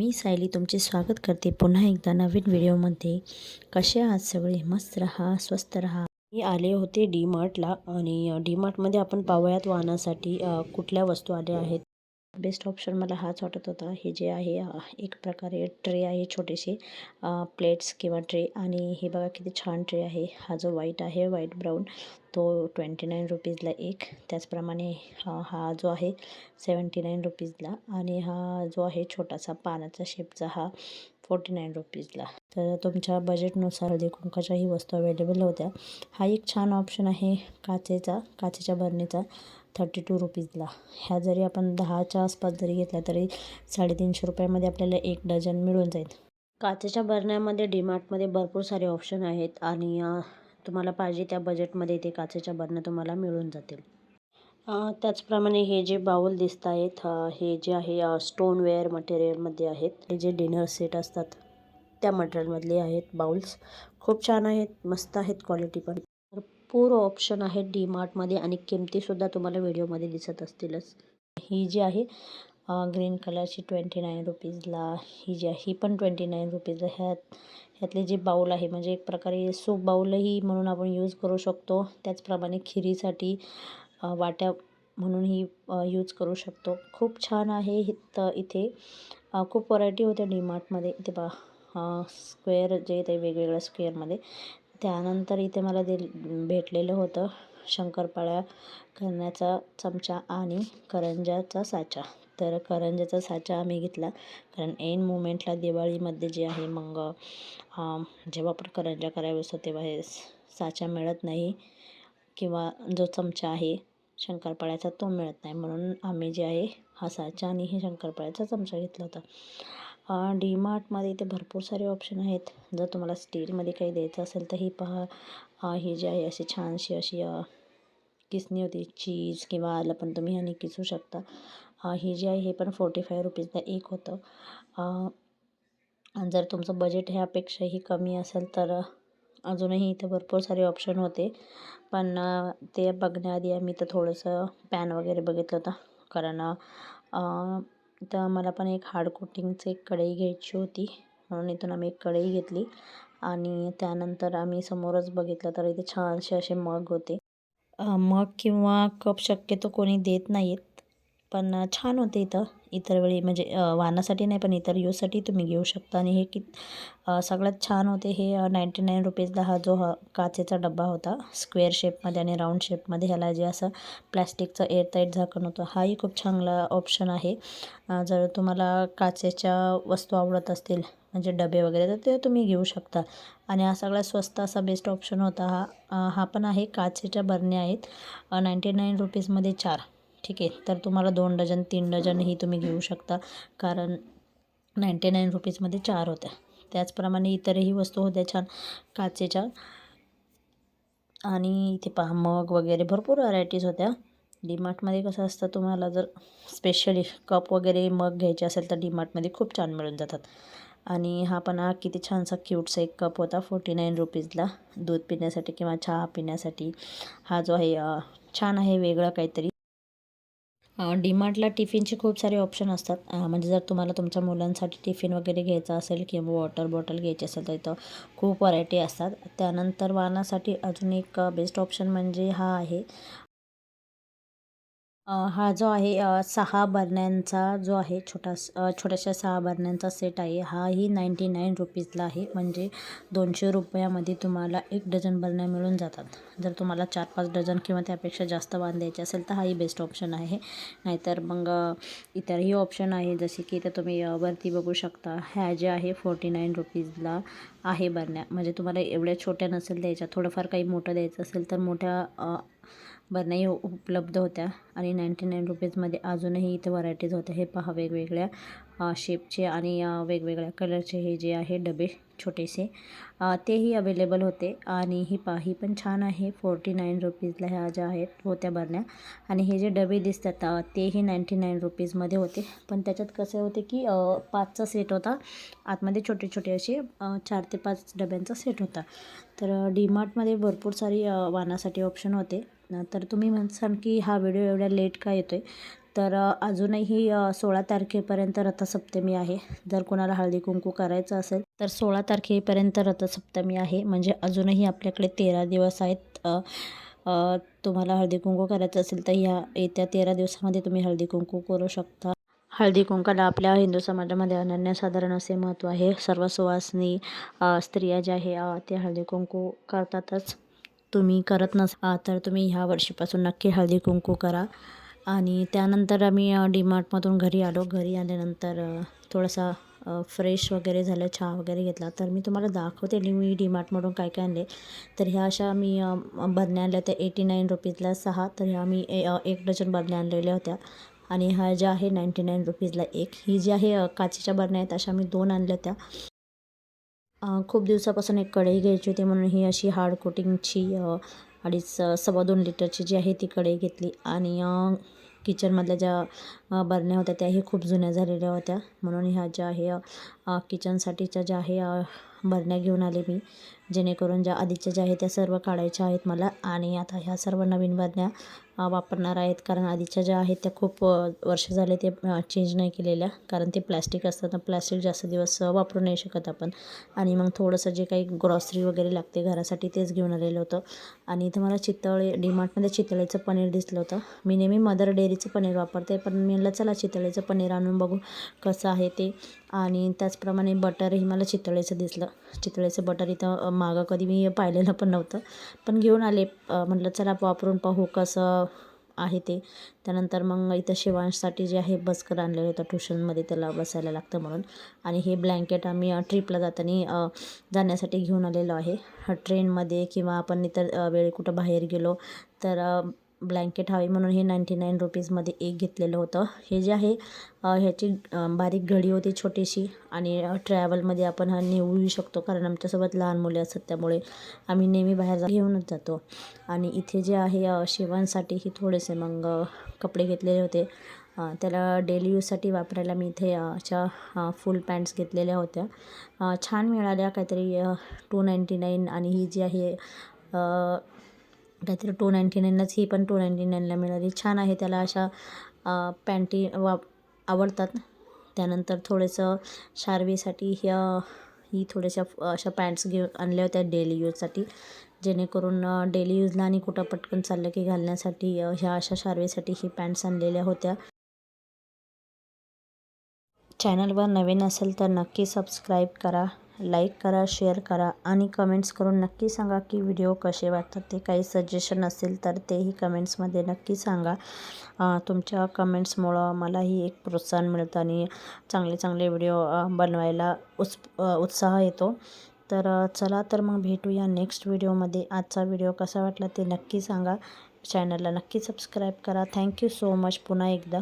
मी सायली तुमचे स्वागत करते पुन्हा एकदा नवीन व्हिडिओमध्ये. कसे आहात सगळे? मस्त राहा स्वस्त राहा. मी आले होते डी मार्टला आणि डी मार्टमध्ये आपण पावयात वाहनासाठी कुठल्या वस्तू आल्या आहेत. बेस्ट ऑप्शन मला हाच वाटत होता. हे जे आहे एक प्रकारे ट्रे आहे छोटीशी प्लेट्स किंवा ट्रे आणि हे बघा किती छान ट्रे आहे. हा जो व्हाईट आहे व्हाईट ब्राऊन तो ट्वेंटी नाईन रुपीजला एक. त्याचप्रमाणे हा हा जो आहे सेवन्टी नाईन रुपीजला आणि हा जो आहे छोटासा पानाचा शेपचा हा फोर्टी नाईन रुपीजला तर तुमच्या बजेटनुसार हळदी कुंकाच्याही वस्तू अवेलेबल होत्या. हा एक छान ऑप्शन आहे काचेचा काचेच्या बरणीचा. थर्टी टू रुपीजला ह्या जरी आपण दहाच्या आसपास जरी घेतल्या तरी साडेतीनशे रुपयामध्ये आपल्याला एक डझन मिळून जाईल. काचेच्या बरण्यामध्ये डीमार्टमध्ये भरपूर सारे ऑप्शन आहेत आणि तुम्हाला पाहिजे त्या बजेटमध्ये ते काचेच्या बरण्या तुम्हाला मिळून जातील. त्याचप्रमाणे हे जे बाउल दिसत आहेत हे जे आहे स्टोनवेअर मटेरियलमध्ये आहेत. हे जे डिनर सेट असतात त्या मटेरियलमधले आहेत बाउल्स खूप छान आहेत मस्त आहेत क्वालिटी पण. भरपूर ऑप्शन आहेत डी मार्टमध्ये आणि किमतीसुद्धा तुम्हाला व्हिडिओमध्ये दिसत असतीलच. ही जी आहे ग्रीन कलरची ट्वेंटी नाईन रुपीजला ही जी आहे ही पण ट्वेंटी नाईन रुपीजला ह्यात ह्यातले जे बाऊल आहे म्हणजे एक प्रकारे सूप बाऊलही म्हणून आपण यूज करू शकतो. त्याचप्रमाणे खिरीसाठी वाट्या वाट्या म्हणूनही यूज करू शकतो. खूप छान आहे तर इथे. खूप व्हरायटी होत्या डीमार्टमध्ये इथे बा स्क्वेअर जे येते वेगवेगळ्या स्क्वेअरमध्ये त्यानंतर इथे मला दिल भेटलेलं होतं शंकरपाळ्या करण्याचा चमचा आणि करंजाचा साचा. तर करंजाचा साचा आम्ही घेतला. कारण एन मुमेंटला दिवाळीमध्ये जे आहे मग जेव्हा आपण करंजा करायला असतो तेव्हा हे साचा मिळत नाही. किंवा जो चमचा आहे शंकरपाळ्याचा तो मिळत नाही. म्हणून आम्ही जे आहे हा साचा आणि हे शंकरपाळ्याचा चमचा घेतला होता. डी मार्टमध्ये इथे भरपूर सारे ऑप्शन आहेत. जर तुम्हाला स्टीलमध्ये काही द्यायचं असेल तर ही पहा. ही जी आहे अशी छानशी अशी किसणी होती. चीज किंवा आलं पण तुम्ही ह्याने किसू शकता. ही जी आहे हे पण फोर्टी फाय रुपीजला एक होतं. आणि जर तुमचं बजेट ह्यापेक्षाही कमी असेल तर अजूनही इथे भरपूर सारे ऑप्शन होते. पण ते बघण्याआधी आम्ही तर थोडंसं पॅन वगैरे बघितलं होतं. कारण तर मला पण एक हार्ड कोटिंगचं एक कढई घ्यायची होती. म्हणून इथून आम्ही एक कढई घेतली. आणि त्यानंतर आम्ही समोरच बघितलं तर इथे छानसे असे मग होते. मग किंवा कप शक्यतो कोणी देत नाहीत. पण छान होते इथं. इतर वेळी म्हणजे वाहनासाठी नाही पण इतर यूजसाठी तुम्ही घेऊ शकता. आणि हे की सगळ्यात छान होते हे नाईंटी नाईन रुपीजला हा जो हा काचेचा डब्बा होता स्क्वेअर शेपमध्ये आणि राऊंड शेपमध्ये ह्याला जे असं प्लॅस्टिकचं एअरटाईट झाकण होतं हाही खूप चांगला ऑप्शन आहे. जर तुम्हाला काचेच्या वस्तू आवडत असतील म्हणजे डबे वगैरे तर ते तुम्ही घेऊ शकता. आणि हा सगळ्यात स्वस्त असा बेस्ट ऑप्शन होता हा. हा पण आहे काचेच्या बरण्या आहेत नाईंटी नाईन रुपीजमध्ये चार. ठीक आहे. तर तुम्हाला दोन डझन तीन डझनही तुम्ही घेऊ शकता. कारण नाईंटी नाईन रुपीजमध्ये चार होत्या. त्याचप्रमाणे इतरही वस्तू होत्या छान. काचेच्या. आणि इथे पहा मग वगैरे भरपूर व्हरायटीज होत्या. डीमार्टमध्ये कसं असतं तुम्हाला जर स्पेशली कप वगैरे मग घ्यायचे असेल तर डीमार्टमध्ये खूप छान मिळून जातात. आणि हा पण हा किती छानसा क्यूटचा एक कप होता फोर्टी नाईन रुपीजला दूध पिण्यासाठी किंवा चहा पिण्यासाठी. हा जो आहे छान आहे वेगळा काहीतरी. डीमार्टला टिफिनचे खूप सारे ऑप्शन असतात. म्हणजे जर तुम्हाला तुमच्या मुलांसाठी टिफिन वगैरे घ्यायचा असेल किंवा वॉटर बॉटल घ्यायची असेल तर इथं खूप व्हरायटी असतात. त्यानंतर वाहनासाठी अजून एक बेस्ट ऑप्शन म्हणजे हा आहे. अ, हा जो आहे अ, सहा बरण्यांचा जो आहे छोटास अ, छोट्याशा सहा बरण्यांचा सेट आहे. हाही नाईंटी नाईन रुपीजला आहे. म्हणजे दोनशे रुपयामध्ये तुम्हाला एक डझन बरण्या मिळून जातात. जर तुम्हाला चार पाच डझन किंवा त्यापेक्षा जास्त बांधायचे असेल तर हाही बेस्ट ऑप्शन आहे. नाहीतर मग अ, इतरही ऑप्शन आहे. जसे की इथं तुम्ही अ, वरती बघू शकता. ह्या जे आहे फोर्टी नाईन रुपीजला आहे बरण्या म्हणजे तुम्हाला एवढ्या छोट्या नसेल द्यायच्या थोडंफार काही मोठं द्यायचं असेल तर मोठ्या बरण्याही उपलब्ध होत्या. आणि नाईंटी नाईन रुपीजमध्ये अजूनही इथे व्हरायटीज होत्या. हे पहा वेगवेगळ्या. शेपचे आणि वेगवेगळ्या कलरचे हे जे आहे डबे छोटेसे तेही अवेलेबल होते. आणि ही पा ही पण छान आहे. फोर्टी नाईन रुपीजला ह्या ज्या आहेत होत्या बरण्या आणि हे जे डबे दिसतात तेही नाईंटी नाईन रुपीजमध्ये होते. पण त्याच्यात कसे होते की पाचचा सेट होता. आतमध्ये छोटे छोटे असे चार ते पाच डब्यांचा सेट होता. तर डीमार्टमध्ये भरपूर सारी अ, वाहनासाठी ऑप्शन होते. तर तुम्ही म्हणसान की हा व्हिडिओ एवढ्या लेट का येतो आहे तर अजूनही सोळा तारखेपर्यंत रथसप्तमी आहे. जर कोणाला हळदी कुंकू करायचं असेल तर सोळा तारखेपर्यंत रथसप्तमी आहे. म्हणजे अजूनही आपल्याकडे तेरा दिवस आहेत. तुम्हाला हळदी कुंकू करायचं असेल तर ह्या येत्या तेरा दिवसामध्ये तुम्ही हळदी कुंकू करू शकता. हळदी कुंकाला आपल्या हिंदू समाजामध्ये अनन्यसाधारण असे महत्त्व आहे. सर्व सुवासनी स्त्रिया ज्या आहे ते हळदी कुंकू करतातच. तुम्ही करत नस तर तुम्ही ह्या वर्षीपासून नक्की हळदी कुंकू करा. आणि त्यानंतर आम्ही डीमार्टमधून घरी आलो. घरी आल्यानंतर थोडासा फ्रेश वगैरे झालं चहा वगैरे घेतला. तर मी तुम्हाला दाखवते आणि मी डीमार्टमधून काय काय आणले. तर ह्या अशा मी अ, बरण्या आणल्या त्या एटी नाईन रुपीजला सहा. तर ह्या मी ए एक डझन बरण्या आणलेल्या होत्या. आणि ह्या ज्या आहे नाईंटी नाईन रुपीजला एक. ही जी आहे काचेच्या बरण्या आहेत अशा मी दोन आणल्या त्या खूप दिवसापासून एक कढई घ्यायची होती म्हणून ही अशी हार्ड कोटिंगची अडीच सव्वा दोन लिटरची जी आहे ती कढई घेतली. आणि किचनमधल्या ज्या बरण्या होत्या त्याही खूप जुन्या झालेल्या होत्या. म्हणून ह्या ज्या आहे किचनसाठीच्या ज्या आहे बरण्या घेऊन आले मी. जेणेकरून ज्या आधीच्या ज्या आहेत त्या सर्व काढायच्या आहेत मला. आणि आता ह्या सर्व नवीन बातम्या वापरणार आहेत. कारण आधीच्या ज्या आहेत त्या खूप वर्ष झाले ते चेंज नाही केलेल्या. कारण ते प्लॅस्टिक असतं तर प्लॅस्टिक जास्त दिवस वापरू नाही शकत आपण. आणि मग थोडंसं जे काही ग्रॉसरी वगैरे लागते घरासाठी तेच घेऊन आलेलं होतं. आणि इथं मला चितळे डीमार्टमध्ये चितळेचं पनीर दिसलं होतं. मी नेहमी मदर डेअरीचं पनीर वापरते. पण मी म्हणलं चला चितळेचं पनीर आणून बघू कसं आहे ते. आणि त्याचप्रमाणे बटरही मला चितळेचं दिसलं. चितळेचं बटर इथं मागं कधी मी पाहिलेलं पण नव्हतं. पण घेऊन आले म्हटलं चला वापरून पाहू कसं आहे ते. त्यानंतर मग इथं शिवांशसाठी जे आहे बसकर आणलेलं होतं ट्युशनमध्ये त्याला बसायला लागतं म्हणून. आणि हे ब्लँकेट आम्ही ट्रिपला जाताना जाण्यासाठी घेऊन आलेलो आहे. ट्रेनमध्ये किंवा आपण इतर वेळी कुठं बाहेर गेलो तर ब्लँकेट हवे म्हणून हे नाईंटी नाईन रुपीजमध्ये एक घेतलेलं होतं. हे जे आहे ह्याची बारीक घडी होती छोटीशी आणि ट्रॅव्हलमध्ये आपण हा नेऊ येऊ शकतो कारण आमच्यासोबत लहान मुले असतात त्यामुळे आम्ही नेहमी बाहेर घेऊनच जातो. आणि इथे जे आहे शिवांसाठीही थोडेसे मग कपडे घेतलेले होते. त्याला डेली यूजसाठी वापरायला मी इथे अशा फुल पॅन्ट्स घेतलेल्या होत्या. छान मिळाल्या काहीतरी टू नाईंटी नाईन आणि ही जी आहे काहीतरी टू नाईंटी नाईनलाच ही पण टू नाईंटी नाईनला मिळाली. छान आहे त्याला अशा पॅन्टी वा आवडतात. त्यानंतर थोडंसं शार्वीसाठी ह्या ही थोड्याशा अशा पॅन्ट्स घेऊन आणल्या होत्या डेली यूजसाठी. जेणेकरून डेली यूजला आणि कुठं पटकन चाललं की घालण्यासाठी ह्या अशा शार्वेसाठी ही पॅन्ट्स आणलेल्या होत्या. चॅनलवर नवीन असेल तर नक्की सबस्क्राईब करा. लाईक करा शेअर करा आणि कमेंट्स करून नक्की सांगा की व्हिडिओ कसे वाटतात. ते काही सजेशन असेल तर तेही कमेंट्समध्ये नक्की सांगा. तुमच्या कमेंट्समुळं मलाही एक प्रोत्साहन मिळतं आणि चांगले चांगले व्हिडिओ बनवायला उस उत्साह येतो. तर चला तर मग भेटूया नेक्स्ट व्हिडिओमध्ये आजचा व्हिडिओ कसा वाटला ते नक्की सांगा. चॅनलला नक्की सबस्क्राईब करा. थँक्यू सो मच पुन्हा एकदा.